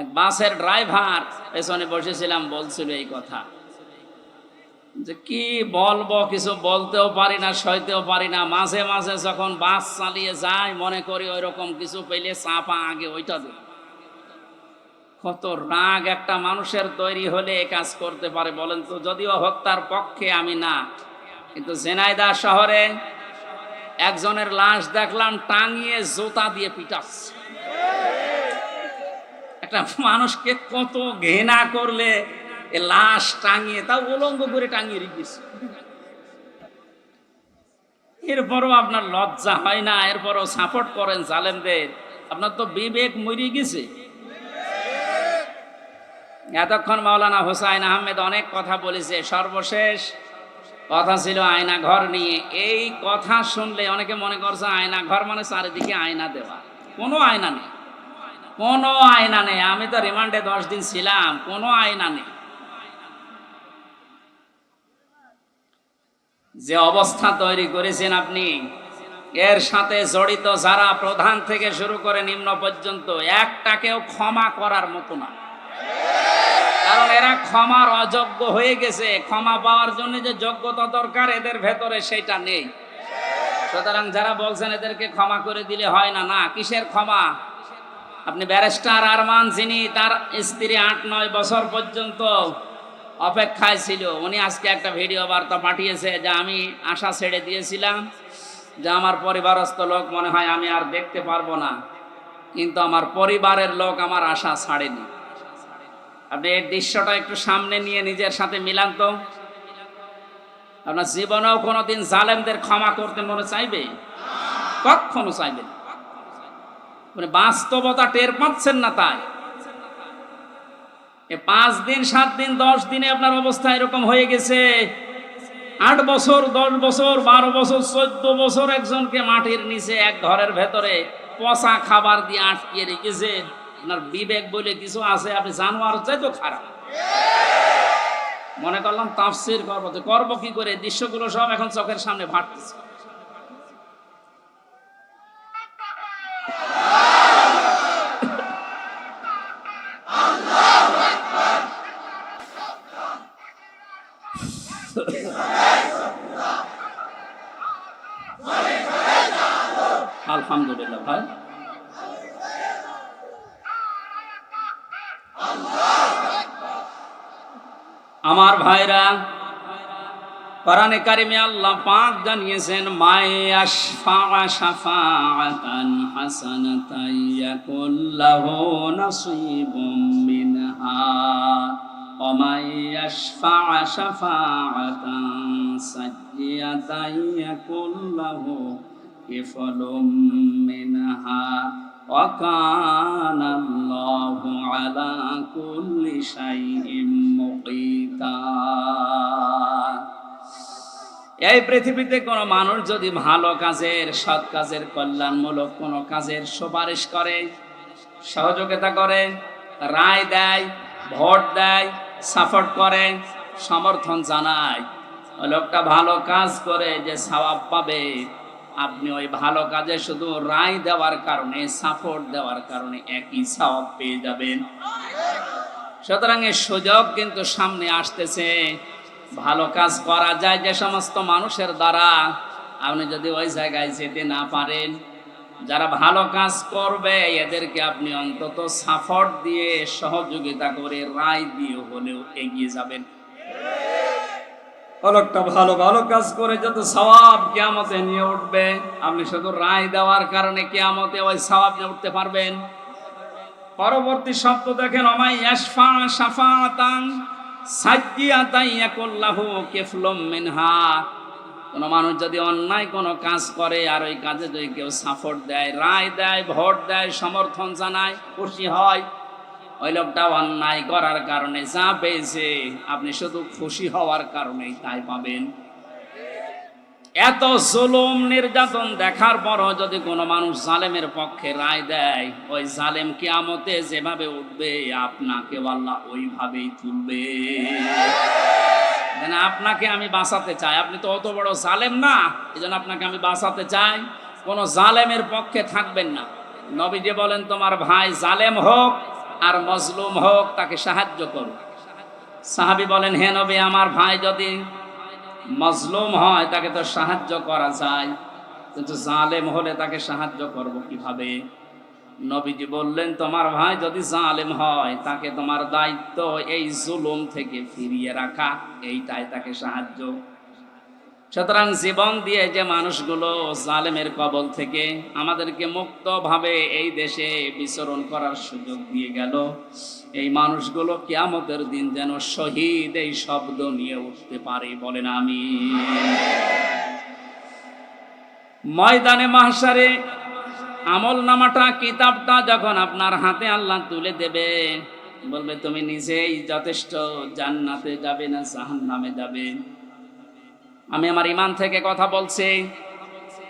এক বাসের ড্রাইভার পেছনে বসেছিলাম, বলছিল এই কথা। যে কি বলব, কিছু বলতেও পারি না, সইতেও পারি না। মাঝে মাঝে যখন বাস চালিয়ে যায় মনে করি ওই রকম কিছু পেলে চাপা আগে ওইটা দিই। কত রাগ একটা মানুষের তৈরি হলে এ কাজ করতে পারে বলেন তো? যদিও হত্যার পক্ষে আমি না, কিন্তু জেনাইদা শহরে একজনের লাশ দেখলাম, টাঙিয়ে জোতা দিয়ে পিটাচ্ছে। একটা মানুষকে কত ঘৃণা করলে এ লাশ টাঙিয়ে, তাও উলঙ্গ করে টাঙিয়ে রেখেছে। এরপরও আপনার লজ্জা হয় না, এরপরও সাপোর্ট করেন জালেমদের। আপনার তো বিবেক মরিয়ে গেছে। এতক্ষণ মাওলানা হোসাইন আহমেদ অনেক কথা বলেছে, সর্বশেষ কথা ছিল আয়না ঘর নিয়ে। এই কথা শুনলে অনেকে মনে করছে আয়না ঘর মানে চারিদিকে আয়না দেওয়া। কোনো আয়না নেই। কোনো আয়না নেই। আমি তো রিমান্ডে দশ দিন ছিলাম, কোনো আয়না নেই। যে অবস্থা তৈরি করেছেন আপনি, এর সাথে জড়িত যারা প্রধান থেকে শুরু করে নিম্ন পর্যন্ত, একটাকেও ক্ষমা করার মতো না। কারণ এরা ক্ষমার অযোগ্য হয়ে গেছে। ক্ষমা পাওয়ার জন্য যে যোগ্যতা দরকার, এদের ভেতরে সেটা নেই। সুতরাং যারা বলছেন এদেরকে ক্ষমা করে দিলে হয় না না, কিসের ক্ষমা? আপনি ব্যারিস্টার আরমান যিনি তার স্ত্রী আট, নয় বছর পর্যন্ত অপেক্ষায় ছিল, উনি আজকে একটা ভিডিও বার্তা পাঠিয়েছে যে আমি আশা ছেড়ে দিয়েছিলাম যে আমার পরিবারস্থ লোক মনে হয় আমি আর দেখতে পারব না, কিন্তু আমার পরিবারের লোক আমার আশা ছাড়েনি। আপনি এই দৃশ্যটা একটু সামনে নিয়ে নিজের সাথে মিলান তো। আপনার জীবনেও কোনোদিন জালেমদের ক্ষমা করতে মনে চাইবে? কখনো চাইবে। মানে বাস্তবতা টের পাচ্ছেন না তাই। পাঁচ দিন, সাত দিন, দশ দিনে আপনার অবস্থা এরকম হয়ে গেছে। আট বছর, দশ বছর, বারো বছর, চোদ্দ বছর একজনকে মাটির নিচে এক ঘরের ভেতরে পচা খাবার দিয়ে আটকিয়ে রেখেছে। আপনার বিবেক বলে কিছু আছে, আপনি জানোয়ার চাই তো খারাপ। মনে করলাম তাফসির করব করব কি করে? দৃশ্যগুলো সব এখন চোখের সামনে ভাটতেছে। আলহামদুলিল্লাহ, ভাই। আমার ভাইরা, কোরআনে কারিমে আল্লাহ পাক জানিয়েছেন মাই আশফা শাফাআতান হাসানাতান ইয়াকুল্লাহু নাসিবুম মিনহা, ওয়া আশফা শাফাআতান মিনহা ওয়া কানা আল্লাহু আলা কুল্লি শাইইন মুকিতা এই পৃথিবীতে কোন মানুষ যদি ভালো কাজের, সৎ কাজের, কল্যাণমূলক কোনো কাজের সুপারিশ করে, সহযোগিতা করে, রায় দেয়, ভোট দেয়, সাপোর্ট করে, সমর্থন জানায় লোকটা ভালো কাজ করে যে সওয়াব পাবে আপনি ওই ভালো কাজে শুধু রায় দেওয়ার কারণে সাপোর্ট দেওয়ার কারণে একই সওয়াব পেয়ে যাবেন। সুতরাং এই সুযোগ কিন্তু সামনে আসতেছে। ভালো কাজ করা যায় যে সমস্ত মানুষের দ্বারা। আপনি যদি ওই জায়গায় যেতে না পারেন, যারা ভালো কাজ করবে, এদেরকে আপনি অন্তত সাপোর্ট দিয়ে, সহযোগিতা করে, রায় দিয়ে হলেও এগিয়ে যাবেন। লোকটা ভালো ভালো কাজ করে যত সওয়াব কেয়ামতে নিয়ে উঠবে, আপনি শুধু রায় দেওয়ার কারণে কেয়ামতে ওই সওয়াব নিয়ে উঠতে পারবেন। পরবর্তী শব্দ দেখেন অমাই ইয়াশফা শাফাতান সাজ্জিয়াতান ইয়াকুল্লাহু মানুষ যদি অন্যায় কোনো কাজ করে আর ওই কাজে যদি কেউ দেয়, রায় দেয়, ভোট দেয়, সমর্থন জানায়, খুশি হয় ওই লোকটা অন্যায় করার কারণে যা পেয়েছে, আপনি শুধু খুশি হওয়ার কারণেই তাই পাবেন। এত জুলুম, নির্যাতন দেখার পরও যদি কোনো মানুষ জালেমের পক্ষে রায় দেয়, ওই জালেম কিয়ামতে যেভাবে উঠবে, আপনাকে আল্লাহ ওইভাবেই তুলবে। আপনাকে আমি বাঁচাতে চাই। আপনি তো অত বড় জালেম না এই আপনাকে আমি বাঁচাতে চাই। কোন জালেমের পক্ষে থাকবেন না। নবীজি বলেন, তোমার ভাই জালেম হোক আর মজলুম হোক, তাকে সাহায্য করো সাহাবি বলেন, হে নবী, আমার ভাই যদি মজলুম হয়, তাকে তো সাহায্য করা যায়। কিন্তু জালেম হলে তাকে সাহায্য করব কীভাবে? নবীজি বললেন, তোমার ভাই যদি জালেম হয়, তাকে তোমার দায়িত্ব এই জুলুম থেকে ফিরিয়ে রাখা। এইটাই তাকে সাহায্য সুতরাং জীবন দিয়ে যে মানুষগুলো জালেমের কবল থেকে আমাদেরকে মুক্তভাবে এই দেশে বিচরণ করার সুযোগ দিয়ে গেল, এই মানুষগুলো কিয়ামতের দিন যেন শহীদ এই শব্দ নিয়ে উঠতে পারে বলেন আমি। ময়দানে মাহসারে আমল নামাটা, কিতাবটা যখন আপনার হাতে আল্লাহ তুলে দেবে, বলবে, তুমি নিজেই যথেষ্ট জান্নাতে যাবে না জাহান্নামে যাবে। আমি আমার ইমান থেকে কথা বলছি।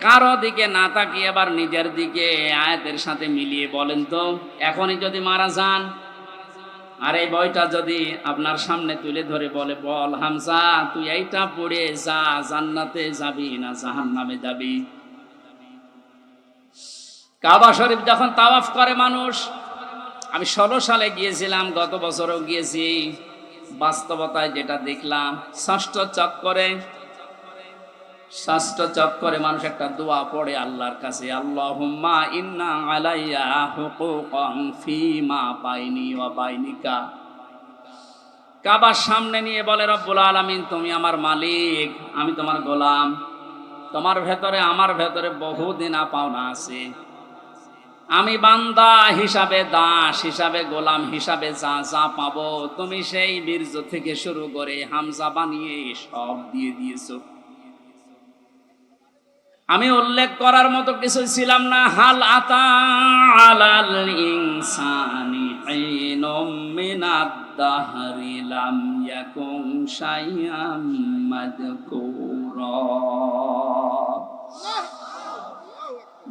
কারও দিকে না তাকিয়ে আবার নিজের দিকে আয়াতের সাথে মিলিয়ে বলেন তো, এখনই যদি মারা যান। আর এই বইটা যদি আপনার সামনে তুলে ধরে বলে, বল হামসা তুই এইটা পড়ে যা, জান্নাতে যাবি না জাহান্নামে যাবি? কাবা শরীফ যখন তাওয়াফ করে মানুষ, আমি ষোলো সালে গিয়েছিলাম, গত বছরও গিয়েছি। বাস্তবতায় যেটা দেখলাম, ষষ্ঠ চক্করে ষষ্ঠ চক্করে মানুষ একটা দোয়া পড়ে আল্লাহর কাছে, আল্লাহুম্মা ইন্না আলাইয়া বাইনি ওয়া বাইনিকা। কাবার সামনে নিয়ে বলে, রব্বুল আলামিন, তুমি আমার মালিক, আমি তোমার গোলাম। তোমার ভেতরে, আমার ভেতরে বহুদিন পাওনা আছে। আমি বান্দা হিসাবে, দাস হিসাবে, গোলাম হিসাবে যা যা পাবো, তুমি সেই বীর্য থেকে শুরু করে হামজা বানিয়ে সব দিয়ে দিয়েছ। আমি উল্লেখ করার মতো কিছু ছিলাম না। হাল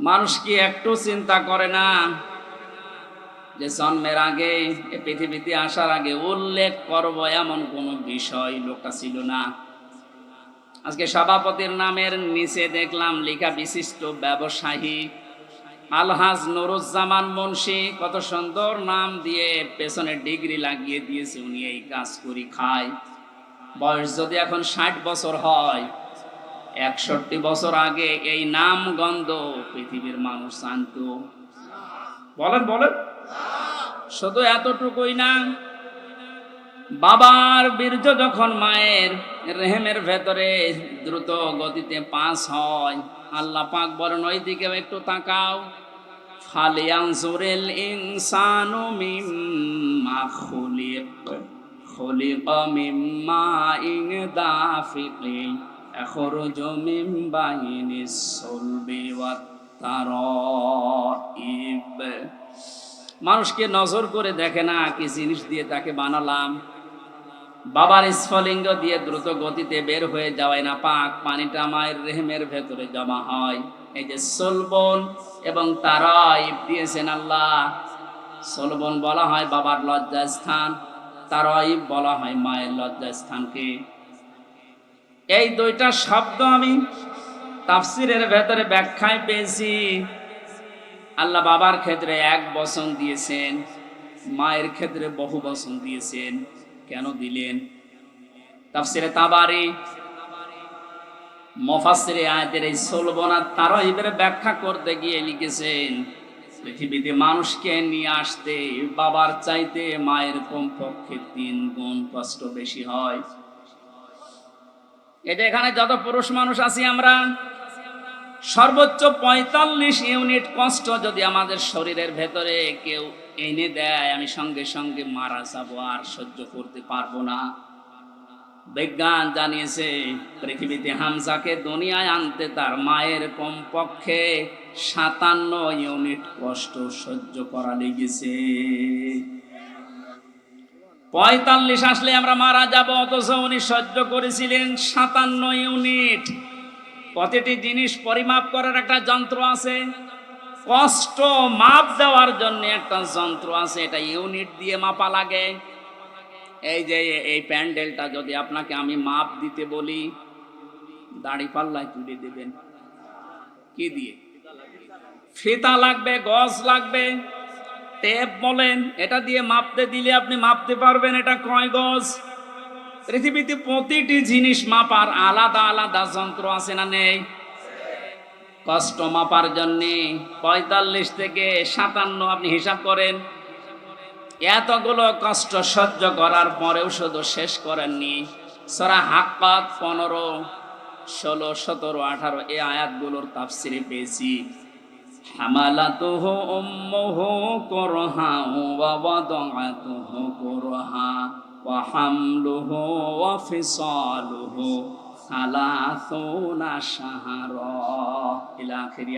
মানুষ কি একটু চিন্তা করে না যে জন্মের আগে, এ পৃথিবীতে আসার আগে উল্লেখ করব এমন কোনো বিষয় লোকটা ছিল না। আজকে সভাপতির নামের নিচে দেখলাম লেখা বিশিষ্ট ব্যবসায়ী। আলহাজ নুরুজ্জামান মুন্সি কত সুন্দর নাম দিয়ে পেছনে ডিগ্রি লাগিয়ে দিয়েছে, উনি এই কাজ করি খায়। বয়স যদি এখন ষাট বছর হয়, একষট্টি বছর আগে এই নাম গন্ধ পৃথিবীর মানুষ জানত। বলেন বলেন। শুধু এতটুকুই না বাবার বীর্য যখন মায়ের রেহেমের ভেতরে দ্রুত গতিতে পাস হয়, আল্লাহ পাক বলেন ওই দিকেও একটু তাকাও। মিম্মা মিন মানুষকে নজর করে দেখে না কি জিনিস দিয়ে তাকে বানালাম। বাবার স্ফলিঙ্গ দিয়ে দ্রুত গতিতে বের হয়ে যাওয়ায় না পাক পানিটা মায়ের রেহেমের ভেতরে জমা হয়। এই যে সলবন এবং তারাইব দিয়েছেন আল্লাহ। সলবন বলা হয় বাবার লজ্জা স্থান তারাইব বলা হয় মায়ের লজ্জা স্থানকে এই দুইটা শব্দ আমি তাফসিরের ভেতরে ব্যাখ্যায় পেয়েছি। আল্লাহ বাবার ক্ষেত্রে এক বসন দিয়েছেন, মায়ের ক্ষেত্রে বহু বসন দিয়েছেন। কেন দিলেন? তাফসিরে তাবারি মফাসিরে আয়াতের এই সোলবনা তারাইবের ব্যাখ্যা করতে গিয়ে লিখেছেন, পৃথিবীতে মানুষকে নিয়ে আসতে বাবার চাইতে মায়ের কমপক্ষে তিন গুণ কষ্ট বেশি হয়। এটা এখানে যত পুরুষ মানুষ আছি আমরা, সর্বোচ্চ পঁয়তাল্লিশ ইউনিট কষ্ট যদি আমাদের শরীরের ভেতরে কেউ এনে দেয়, আমি সঙ্গে সঙ্গে মারা যাব আর সহ্য করতে পারব না। বিজ্ঞান জানিয়েছে, পৃথিবীতে হামজাকে দুনিয়ায় আনতে তার মায়ের কমপক্ষে সাতান্ন ইউনিট কষ্ট সহ্য করা লেগেছে। পঁয়তাল্লিশ আসলে আমরা মারা যাব, অথচ উনি সহ্য করেছিলেন সাতান্ন ইউনিট। প্রতিটি জিনিস পরিমাপ করার একটা যন্ত্র আছে। কষ্ট মাপ দেওয়ার জন্য একটা যন্ত্র আছে, এটা ইউনিট দিয়ে মাপা লাগে। এই যে এই প্যান্ডেলটা যদি আপনাকে আমি মাপ দিতে বলি, দাড়ি পাল্লায় তুলে দেবেন। কি দিয়ে? ফিতা লাগবে, গজ লাগবে, টেপ বলেন, এটা দিয়ে মাপতে দিলে আপনি মাপতে পারবেন, এটা কয় গজ। পৃথিবীতে প্রতিটি জিনিস মাপার আলাদা আলাদা যন্ত্র আছে না নেই? কষ্ট মাপার জন্য পঁয়তাল্লিশ থেকে সাতান্ন আপনি হিসাব করেন। এতগুলো কষ্ট সহ্য করার পরেও শুধু শেষ করেননি। সরা হাক্কাত পনেরো, ষোলো, সতেরো, আঠারো এই আয়াতগুলোর তাফসিরে পেয়েছি। হামালাতুহু সালাসুনা শাহরা ইলা আখিরি